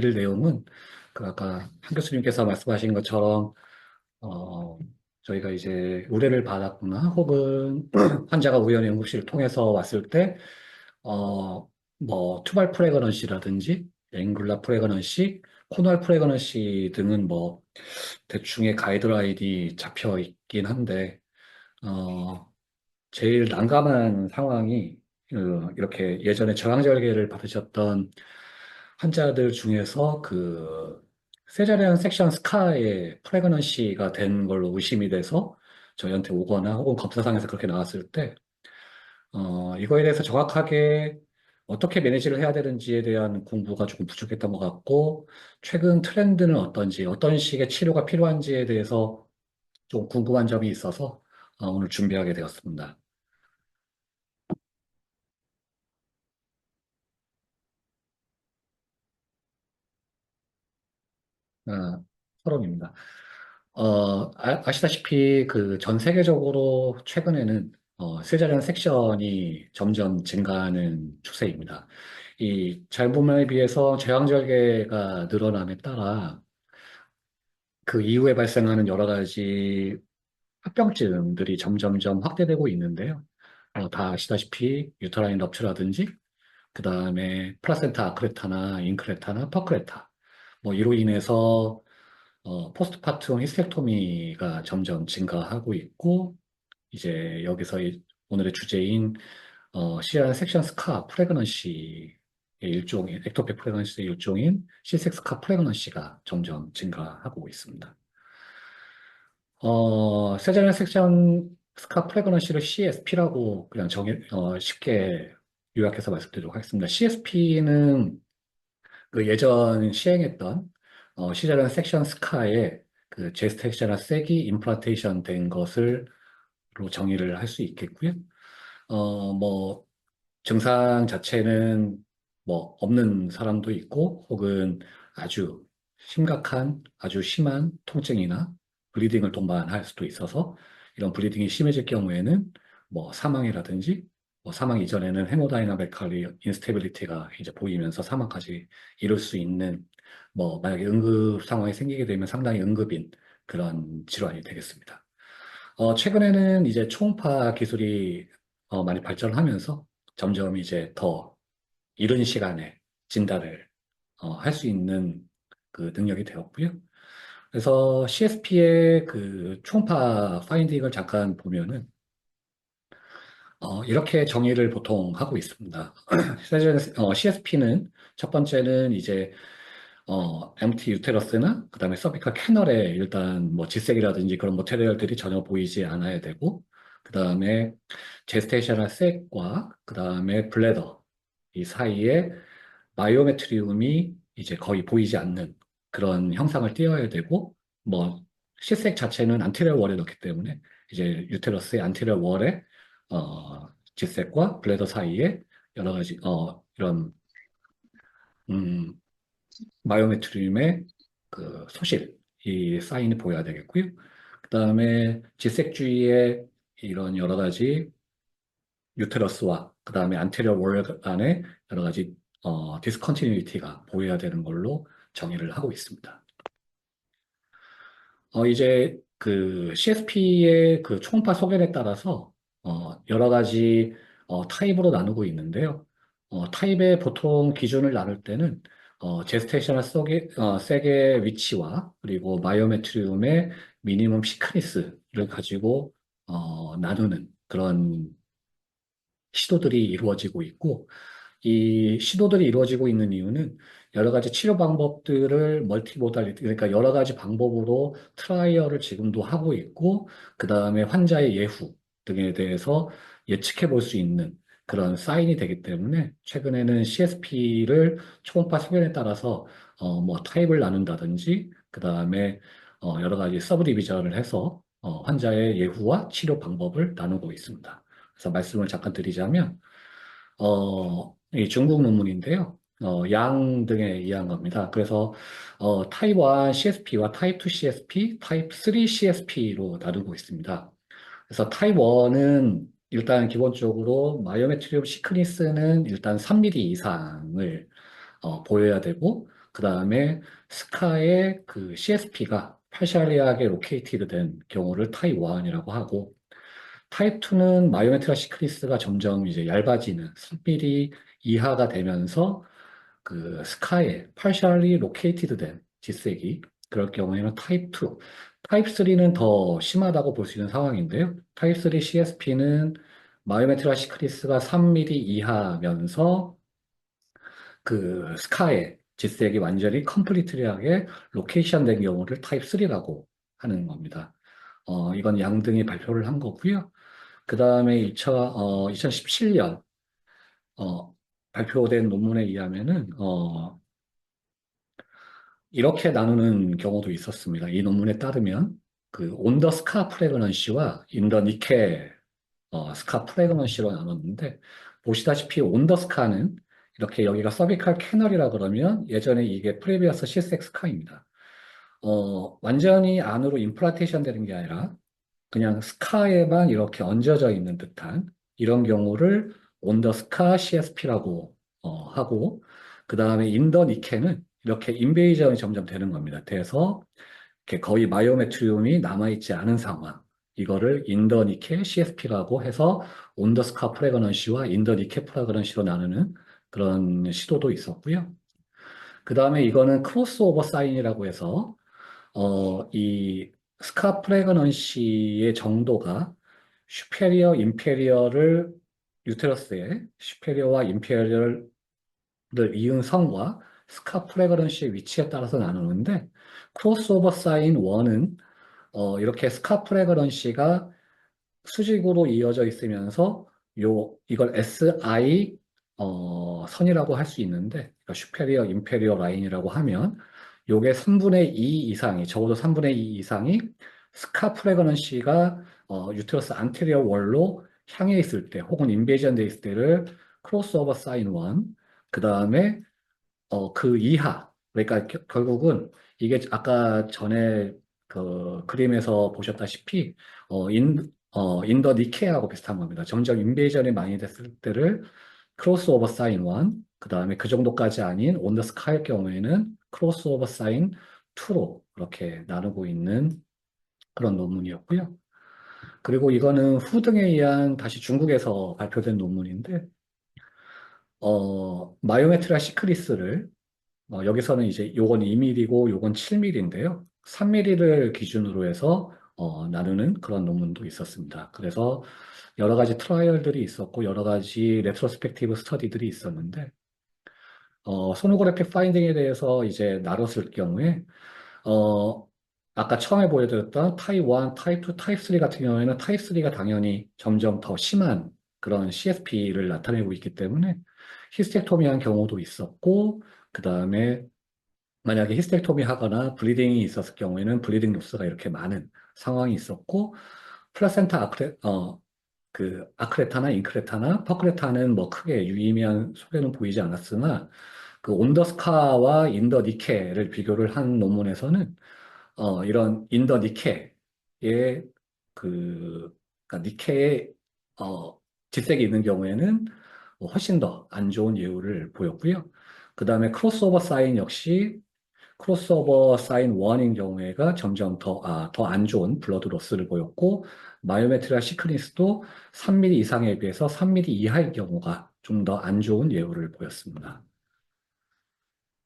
드릴 내용은 그 아까 한 교수님께서 말씀하신 것처럼 어, 저희가 이제 의뢰를 받았거나 혹은 환자가 우연히 응급실을 통해서 왔을 때 어, 뭐 투발 프레그넌시라든지 앵글라 프레그넌시, 코널 프레그넌시 등은 뭐 대충의 가이드라인이 잡혀 있긴 한데 어, 제일 난감한 상황이 그 이렇게 예전에 저항절개를 받으셨던 환자들 중에서 그 세자리안 섹션 스카의 프레그넌시가 된 걸로 의심이 돼서 저희한테 오거나 혹은 검사상에서 그렇게 나왔을 때 어, 이거에 대해서 정확하게 어떻게 매니지를 해야 되는지에 대한 공부가 조금 부족했던 것 같고 최근 트렌드는 어떤지 어떤 식의 치료가 필요한지에 대해서 좀 궁금한 점이 있어서 어, 오늘 준비하게 되었습니다. 아, 서론입니다. 어, 아, 아시다시피 그 전 세계적으로 최근에는 어, 세자리안 섹션이 점점 증가하는 추세입니다. 이 잘봄에 비해서 제왕절개가 늘어남에 따라 그 이후에 발생하는 여러 가지 합병증들이 점점점 확대되고 있는데요. 어, 다 아시다시피 유터라인 럽처라든지 그 다음에 플라센타 아크레타나 인크레타나 퍼크레타 뭐 이로 인해서 어, 포스트파tum 히스텍토미가 점점 증가하고 있고 이제 여기서 이- 오늘의 주제인 어, 시안 섹션 스카 프레그넌시의 일종인 엑토피 프레그넌시의 일종인 시섹스카 프레그넌시가 점점 증가하고 있습니다. 어, 세자리안 섹션 스카 프레그넌시를 CSP라고 그냥 정해 어, 쉽게 요약해서 말씀드리도록 하겠습니다. CSP는 그 예전 시행했던 어, 시자리안 섹션 스카의 그 제스테이션al 섹이 임플란테이션 된 것을 로 정의를 할 수 있겠고요. 어, 뭐 증상 자체는 뭐 없는 사람도 있고 혹은 아주 심각한 아주 심한 통증이나 블리딩을 동반할 수도 있어서 이런 블리딩이 심해질 경우에는 뭐 사망이라든지 뭐 사망 이전에는 헤모다이나믹컬리 인스테빌리티가 이제 보이면서 사망까지 이룰 수 있는 뭐 만약에 응급 상황이 생기게 되면 상당히 응급인 그런 질환이 되겠습니다. 어, 최근에는 이제 초음파 기술이 어, 많이 발전하면서 점점 이제 더 이른 시간에 진단을 어, 할 수 있는 그 능력이 되었고요. 그래서 CSP의 그 초음파 파인딩을 잠깐 보면은 어, 이렇게 정의를 보통 하고 있습니다. CSP는 첫 번째는 이제 어, MT 유테러스나 그다음에 서비컬 캐널에 일단 뭐 질색이라든지 그런 모테리얼들이 전혀 보이지 않아야 되고 그다음에 제스테이셔널 셋과 그다음에 블레더 이 사이에 마이오메트리움이 이제 거의 보이지 않는 그런 형상을 띄어야 되고 뭐 실색 자체는 안테리어 월에 넣기 때문에 이제 유테러스의 안테리어 월에 어, 질색과 블레더 사이에 여러 가지 어, 이런 음, 마이오메트리움의 그 소실, 이 사인이 보여야 되겠고요. 그 다음에 주위에 이런 여러 가지 유테러스와 그 다음에 안테리어 월 안에 여러 가지 어, 디스컨티뉴이티가 보여야 되는 걸로 정의를 하고 있습니다. 어, 이제 그 CSP의 그 초음파 소견에 따라서 어, 여러 가지 어, 타입으로 나누고 있는데요. 어, 타입의 보통 기준을 나눌 때는 어, 제스테이셔널 속의 어, 색의 위치와 그리고 마이오메트리움의 미니멈 시크니스를 가지고 어, 나누는 그런 시도들이 이루어지고 있고 이 시도들이 이루어지고 있는 이유는 여러 가지 치료 방법들을 멀티모달리티 그러니까 여러 가지 방법으로 트라이얼을 지금도 하고 있고 그 다음에 환자의 예후 등에 대해서 예측해 볼 수 있는 그런 사인이 되기 때문에 최근에는 CSP를 초음파 소견에 따라서 어, 뭐 타입을 나눈다든지 그 다음에 어, 여러 가지 서브 디비전을 해서 어, 환자의 예후와 치료 방법을 나누고 있습니다. 그래서 말씀을 잠깐 드리자면 어, 이 중국 논문인데요. 어, 양 등에 의한 겁니다. 그래서 어, 타입 1 CSP와 타입 2 CSP, 타입 3 CSP로 나누고 있습니다. 그래서 타입 1은 일단 기본적으로 마이오메트리움 시크니스는 일단 3mm 이상을 어, 보여야 되고 그 다음에 스카의 그 CSP가 파샬리하게 로케이티드 된 경우를 타입 1이라고 하고 타입 2는 마이오메트라 시크리스가 점점 이제 얇아지는 3mm 이하가 되면서 그 스카에 파샬리 로케이티드 된 지색이 그럴 경우에는 타입 2, 타입 3는 더 심하다고 볼 수 있는 상황인데요. 타입 3 CSP는 마이오메트라 시크리스가 3mm 이하면서 그 스카의 지색이 완전히 컴플리트리하게 로케이션 된 경우를 타입 3라고 하는 겁니다. 어, 이건 양등이 발표를 한 거고요. 그 다음에 2000, 어, 2017년 어, 발표된 논문에 의하면은 어, 이렇게 나누는 경우도 있었습니다. 이 논문에 따르면 그 온더 스카 프레그넌시와 인더 니케 어, 스카 프레그넌시로 나눴는데 보시다시피 온더 스카는 이렇게 여기가 서비칼 캐널이라 그러면 예전에 이게 프레비어스 시스엑 스카입니다. 어, 완전히 안으로 임플란테이션 되는 게 아니라 그냥 스카에만 이렇게 얹어져 있는 듯한 이런 경우를 온더 스카 CSP라고 어, 하고 그 다음에 인더 니케는 이렇게 인베이전이 점점 되는 겁니다. 돼서 거의 마이오메트리움이 남아있지 않은 상황 이거를 인더 니케 CSP라고 해서 온더 스카 프레그넌시와 인더 니케 프레그넌시로 나누는 그런 시도도 있었고요. 그 다음에 이거는 크로스오버 사인이라고 해서 어, 이 스카 프레그넌시의 정도가 슈페리어, 인페리어를 유테러스에 슈페리어와 인페리어를 이은 성과 스카 프레그넌시의 위치에 따라서 나누는데 크로스오버 사인 1은 어, 이렇게 스카 프레그넌시가 수직으로 이어져 있으면서 요 이걸 SI 어, 선이라고 할 수 있는데 그러니까 슈페리어, 인페리어 라인이라고 하면 요게 3분의 2 이상이 적어도 3분의 2 이상이 스카 프레그넌시가 어, 유테러스 안테리어 월로 향해 있을 때 혹은 인베이전 돼 있을 때를 크로스오버 사인 1, 그 다음에 어, 그 이하 그러니까 겨- 결국은 이게 아까 전에 그 그림에서 보셨다시피 어, 인, 어, 인더 니케하고 비슷한 겁니다. 점점 인베이전이 많이 됐을 때를 크로스오버 사인 1, 그 다음에 그 정도까지 아닌 온더 스카일 경우에는 크로스오버 사인 2로 그렇게 나누고 있는 그런 논문이었고요. 그리고 이거는 후 등에 의한 다시 중국에서 발표된 논문인데, 어, 마이오메트라 시크리스를, 어, 여기서는 이제 요건 2mm고 요건 7mm인데요. 3mm를 기준으로 해서 어, 나누는 그런 논문도 있었습니다. 그래서 여러 가지 트라이얼들이 있었고, 여러 가지 레트로스펙티브 스터디들이 있었는데, 어, 소노그래픽 파인딩에 대해서 이제 나눴을 경우에, 어, 아까 처음에 보여드렸던 타입 1, 타입 2, 타입 3 같은 경우에는 타입 3가 당연히 점점 더 심한 그런 CSP를 나타내고 있기 때문에 히스텍토미한 경우도 있었고, 그 다음에 만약에 히스텍토미 하거나 블리딩이 있었을 경우에는 블리딩 로스가 이렇게 많은 상황이 있었고, 플라센타 아크레, 어, 그 아크레타나 인크레타나 퍼크레타는 뭐 크게 유의미한 소개는 보이지 않았으나 그 온더스카와 인더 니케를 비교를 한 논문에서는 어, 이런 인더 니케의 그 그러니까 니케의 어, 지색이 있는 경우에는 뭐 훨씬 더 안 좋은 예후를 보였고요. 그 다음에 크로스오버 사인 역시 크로스오버 사인 1인 경우에가 점점 더, 아, 더 안 좋은 블러드 로스를 보였고, 마이오메트리아 시크니스도 3mm 이상에 비해서 3mm 이하의 경우가 좀 더 안 좋은 예후를 보였습니다.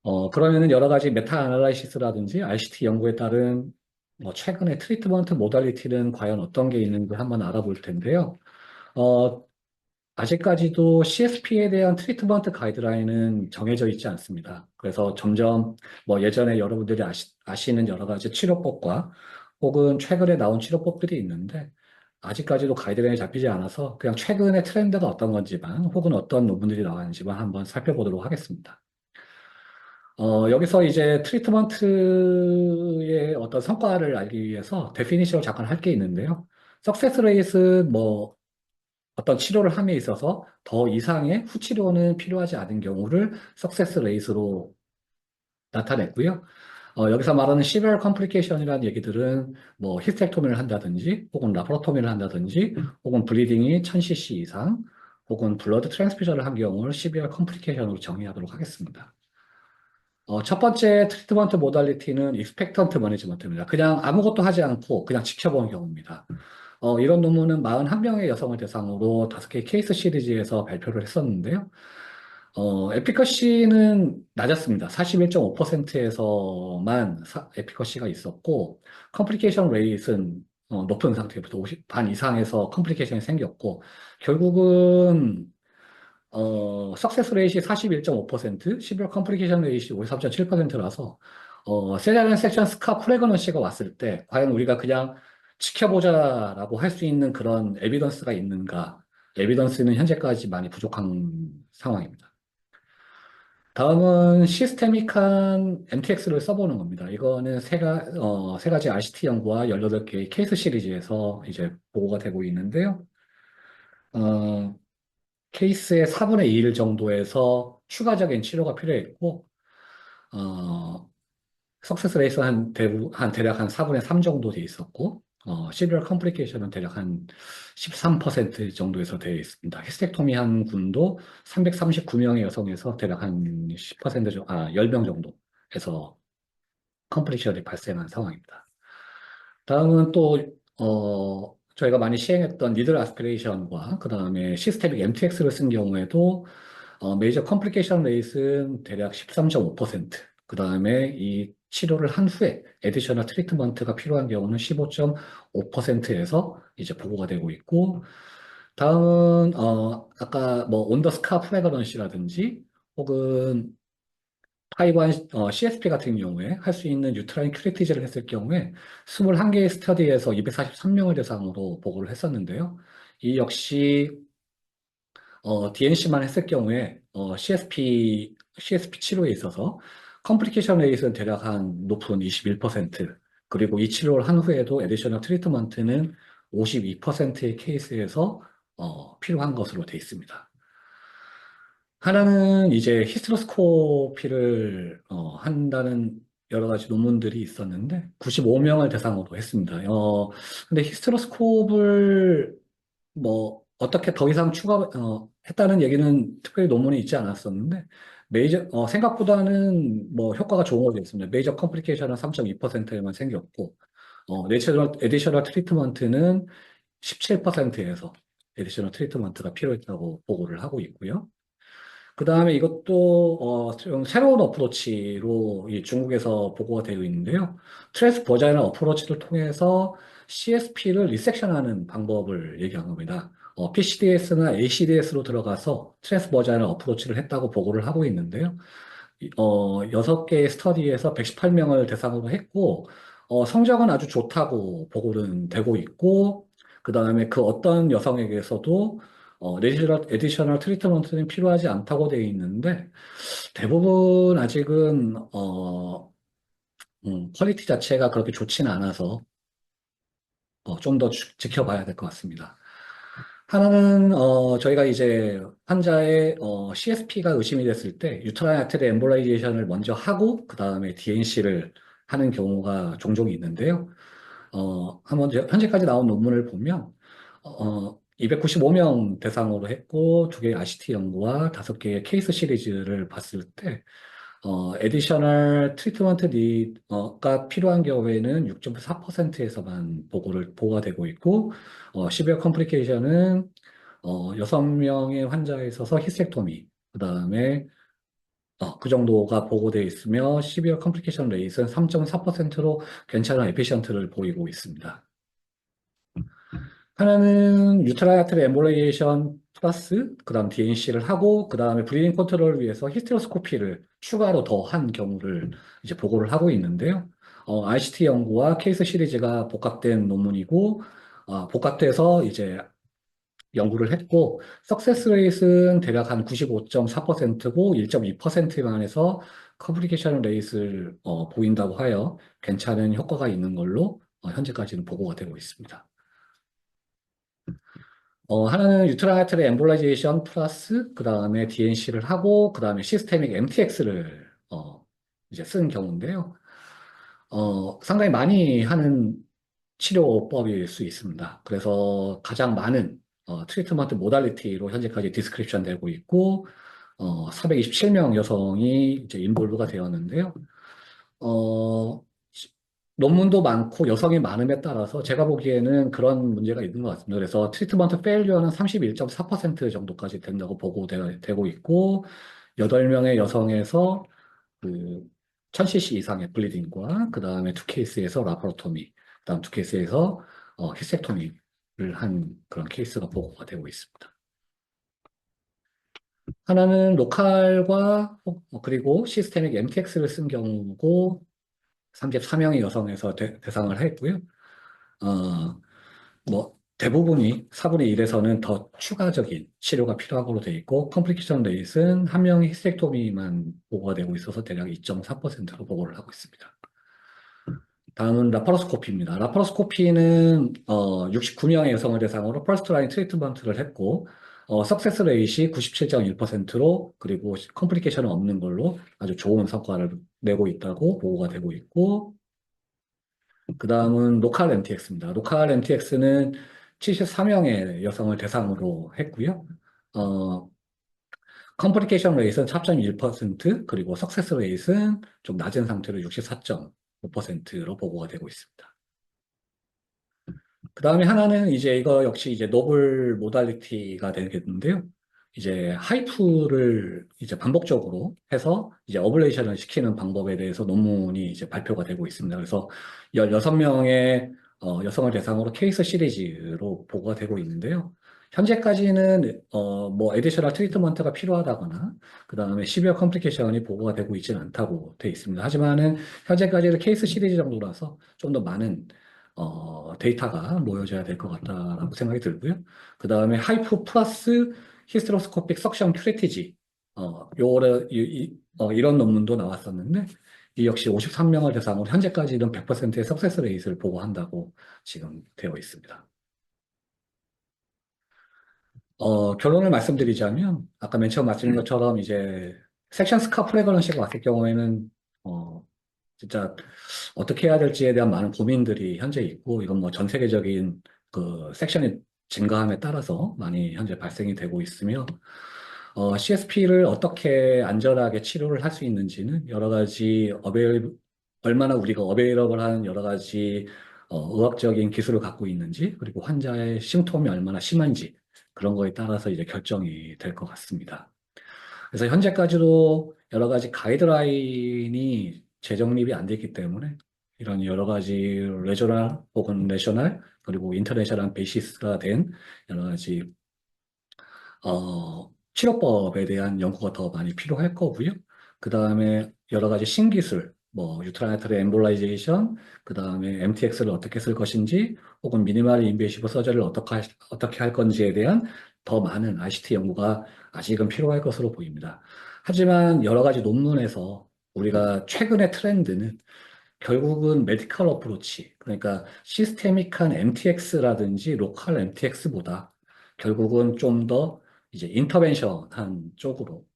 어, 그러면은 여러 가지 메타 아날라이시스라든지 RCT 연구에 따른 뭐 최근의 트리트먼트 모달리티는 과연 어떤 게 있는지 한번 알아볼 텐데요. 어, 아직까지도 CSP에 대한 트리트먼트 가이드라인은 정해져 있지 않습니다. 그래서 점점 뭐 예전에 여러분들이 아시, 아시는 여러 가지 치료법과 혹은 최근에 나온 치료법들이 있는데 아직까지도 가이드라인이 잡히지 않아서 그냥 최근의 트렌드가 어떤 건지만 혹은 어떤 논문들이 나왔는지만 한번 살펴보도록 하겠습니다. 어, 여기서 이제 트리트먼트의 어떤 성과를 알기 위해서 데피니션을 잠깐 할 게 있는데요. 석세스 레이스 뭐 어떤 치료를 함에 있어서 더 이상의 후치료는 필요하지 않은 경우를 석세스 레이스로 나타냈고요. 어, 여기서 말하는 시베럴 컴플리케이션이라는 얘기들은 뭐 히스텍토미를 한다든지 혹은 라파로토미를 한다든지 혹은 블리딩이 1000cc 이상 혹은 블러드 트랜스퓨전을 한 경우를 시베럴 컴플리케이션으로 정의하도록 하겠습니다. 어, 첫 번째 트리트먼트 모달리티는 익스펙턴트 매니지먼트입니다. 그냥 아무것도 하지 않고 그냥 지켜보는 경우입니다. 어, 이런 논문은 41명의 여성을 대상으로 5개의 케이스 시리즈에서 발표를 했었는데요. 어, 에피커시는 낮았습니다. 41.5%에서만 에피커시가 있었고, 컴플리케이션 레이트는 어, 높은 상태부터 50, 반 이상에서 컴플리케이션이 생겼고, 결국은 어, 석세스 레이시 41.5%, 시비얼 컴플리케이션 레이시 53.7%라서 어, 세자리안 섹션 스카 프레그넌시가 왔을 때 과연 우리가 그냥 지켜보자라고 할 수 있는 그런 에비던스가 있는가? 에비던스는 현재까지 많이 부족한 상황입니다. 다음은 시스테믹한 MTX를 써보는 겁니다. 이거는 세, 가, 어, 세 가지 RCT 연구와 18개의 케이스 시리즈에서 이제 보고가 되고 있는데요. 어, 케이스의 4분의 1 정도에서 추가적인 치료가 필요했고, 어, 석세스 레이스 한 대부, 한 대략 한 4분의 3 정도 돼 있었고, 어, 시리얼 컴플리케이션은 대략 한 13% 정도에서 되어 있습니다. 히스텍토미 한 군도 339명의 여성에서 대략 한 10% 정도, 아, 10명 정도에서 컴플리케이션이 발생한 상황입니다. 다음은 또, 어, 저희가 많이 시행했던 니들 아스피레이션과 그 다음에 시스테믹 MTX를 쓴 경우에도 어, 메이저 컴플리케이션 레이스는 대략 13.5%, 그 다음에 이 치료를 한 후에 에디셔널 트리트먼트가 필요한 경우는 15.5%에서 이제 보고가 되고 있고, 다음은 어, 아까 뭐 온더스카 프레거런시라든지 혹은 타이완 어, CSP 같은 경우에 할 수 있는 유트라인 큐레티제를 했을 경우에 21개의 스터디에서 243명을 대상으로 보고를 했었는데요. 이 역시 어, DNC만 했을 경우에 어, CSP CSP 치료에 있어서 컴플리케이션 레이스는 대략 한 높은 21% 그리고 이 치료를 한 후에도 에디셔널 트리트먼트는 52%의 케이스에서 어, 필요한 것으로 되어 있습니다. 하나는 이제 히스테로스코피를 어, 한다는 여러 가지 논문들이 있었는데 95명을 대상으로 했습니다. 어, 근데 히스테로스코프를 뭐 어떻게 더 이상 추가 어, 했다는 얘기는 특별히 논문이 있지 않았었는데 메이저 어, 생각보다는 뭐 효과가 좋은 거죠 있습니다. 메이저 컴플리케이션은 3.2%에만 생겼고 어, 내셔널 에디셔널 트리트먼트는 17%에서 에디셔널 트리트먼트가 필요했다고 보고를 하고 있고요. 그 다음에 이것도 어, 좀 새로운 어프로치로 이 중국에서 보고가 되어 있는데요. 트랜스 버자이널 어프로치를 통해서 CSP를 리섹션하는 방법을 얘기한 겁니다. 어, PCDS나 ACDS로 들어가서 트랜스 버자이널 어프로치를 했다고 보고를 하고 있는데요. 어, 6개의 스터디에서 118명을 대상으로 했고, 어, 성적은 아주 좋다고 보고는 되고 있고, 그 다음에 그 어떤 여성에게서도 어, 에디셔널 트리트먼트는 필요하지 않다고 되어 있는데, 대부분 아직은, 어, 음, 퀄리티 자체가 그렇게 좋지는 않아서, 어, 좀 더 지켜봐야 될 것 같습니다. 하나는, 어, 저희가 이제 환자의, 어, CSP가 의심이 됐을 때, 유트라인 아테리 엠볼라이제이션을 먼저 하고, 그 다음에 DNC를 하는 경우가 종종 있는데요. 어, 한번 현재까지 나온 논문을 보면, 어, 295명 대상으로 했고, 두 개의 RCT 연구와 다섯 개의 케이스 시리즈를 봤을 때, 어, 에디셔널 트리트먼트 니가 필요한 경우에는 6.4%에서만 보고를, 보고가 되고 있고, 어, 시비어 컴플리케이션은, 어, 6명의 환자에 있어서 히스텍토미, 그 다음에, 어, 그 정도가 보고되어 있으며, 시비어 컴플리케이션 레이스는 3.4%로 괜찮은 에피션트를 보이고 있습니다. 하나는 유트라이아트리 엠볼레이션 플러스 그 다음 DNC를 하고 그 다음에 브리딩 컨트롤을 위해서 히스테로스코피를 추가로 더 한 경우를 이제 보고를 하고 있는데요. 어, RCT 연구와 케이스 시리즈가 복합된 논문이고 어, 복합돼서 이제 연구를 했고 석세스 레이스는 대략 한 95.4%고 1.2%만에서 커뮤니케이션 레이스를 어, 보인다고 하여 괜찮은 효과가 있는 걸로 어, 현재까지는 보고가 되고 있습니다. 어, 하나는 유트라이트의 엠볼라이제이션 플러스 그 다음에 DNC를 하고 그 다음에 시스테믹 MTX를 어, 이제 쓴 경우인데요. 어, 상당히 많이 하는 치료법일 수 있습니다. 그래서 가장 많은 어, 트리트먼트 모달리티로 현재까지 디스크립션 되고 있고 어, 427명 여성이 이제 인볼브가 되었는데요. 어, 시- 논문도 많고 여성이 많음에 따라서 제가 보기에는 그런 문제가 있는 것 같습니다. 그래서 트리트먼트 페일리어는 31.4% 정도까지 된다고 보고되고 있고, 8명의 여성에서 그 1000cc 이상의 블리딩과 그 다음에 두 케이스에서 라파로토미, 그 다음 두 케이스에서 어, 히스텍토미를 한 그런 케이스가 보고가 되고 있습니다. 하나는 로컬과 어, 그리고 시스테믹 MTX를 쓴 경우고 34명의 여성에서 대, 상을 했고요. 어, 뭐 대부분이 4분의 1에서는 더 추가적인 치료가 필요하고로 되어 있고 컴플리케이션 레이트는 한 명의 히스텍토미만 보고가 되고 있어서 대략 2.4%로 보고를 하고 있습니다. 다음은 라파로스코피입니다. 라파로스코피는 어, 69명의 여성을 대상으로 퍼스트 라인 트리트먼트를 했고 어, 석세스 레이시 97.1%로 그리고 컴플리케이션은 없는 걸로 아주 좋은 성과를 내고 있다고 보고가 되고 있고 그 다음은 로컬 MTX입니다. 로컬 MTX는 74명의 여성을 대상으로 했고요. 어, 컴플리케이션 레이스는 4.1% 그리고 석세스 레이스는 좀 낮은 상태로 64.5%로 보고가 되고 있습니다. 그 다음에 하나는 이제 이거 역시 이제 노블 모달리티가 되겠는데요. 이제 하이프를 이제 반복적으로 해서 이제 어블레이션을 시키는 방법에 대해서 논문이 이제 발표가 되고 있습니다. 그래서 16명의 어, 여성을 대상으로 케이스 시리즈로 보고가 되고 있는데요. 현재까지는 어, 뭐 에디셔널 트리트먼트가 필요하다거나 그 다음에 시비어 컴플리케이션이 보고가 되고 있지는 않다고 되어 있습니다. 하지만은 현재까지는 케이스 시리즈 정도라서 좀 더 많은 어, 데이터가 모여져야 될 것 같다라고 생각이 들고요. 그 다음에 하이프 플러스 히스테로스코픽 석션 큐레티지 어, 요래, 이, 이, 어, 이런 논문도 나왔었는데 이 역시 53명을 대상으로 현재까지는 100%의 석세스 레이트를 보고한다고 지금 되어 있습니다. 어, 결론을 말씀드리자면 아까 맨 처음 말씀드린 것처럼 이제 섹션 스카 프레거런시가 왔을 경우에는 어, 진짜 어떻게 해야 될지에 대한 많은 고민들이 현재 있고 이건 뭐 전 세계적인 그 섹션의 증가함에 따라서 많이 현재 발생이 되고 있으며 어, CSP를 어떻게 안전하게 치료를 할 수 있는지는 여러 가지 어베일 얼마나 우리가 어베일러블한 여러 가지 어, 의학적인 기술을 갖고 있는지 그리고 환자의 심통이 얼마나 심한지 그런 거에 따라서 이제 결정이 될 것 같습니다. 그래서 현재까지도 여러 가지 가이드라인이 재정립이 안 됐기 때문에 이런 여러 가지 레저널 혹은 내셔널 그리고 인터내셔널 베이시스가 된 여러 가지 어, 치료법에 대한 연구가 더 많이 필요할 거고요. 그 다음에 여러 가지 신기술, 뭐 유트라이터리 엠볼라이제이션, 그 다음에 MTX를 어떻게 쓸 것인지, 혹은 미니멀 인베이시브 서저리를 어떻게 할, 어떻게 할 건지에 대한 더 많은 ICT 연구가 아직은 필요할 것으로 보입니다. 하지만 여러 가지 논문에서 우리가 최근의 트렌드는 결국은 메디컬 어프로치, 그러니까 시스테믹한 MTX라든지 로컬 MTX보다 결국은 좀 더 이제 인터벤션한 쪽으로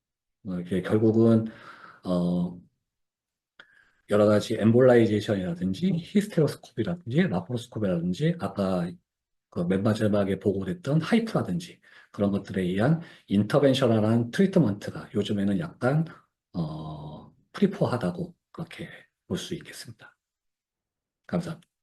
어, 이게 결국은 어 여러 가지 엠볼라이제이션이라든지 히스테로스코피라든지 라파로스코피라든지 아까 그맨 마지막에 보고됐던 하이프라든지 그런 것들에 의한 인터벤셔널한 트리트먼트가 요즘에는 약간 어 프리포하다고 그렇게 볼 수 있겠습니다. 감사합니다.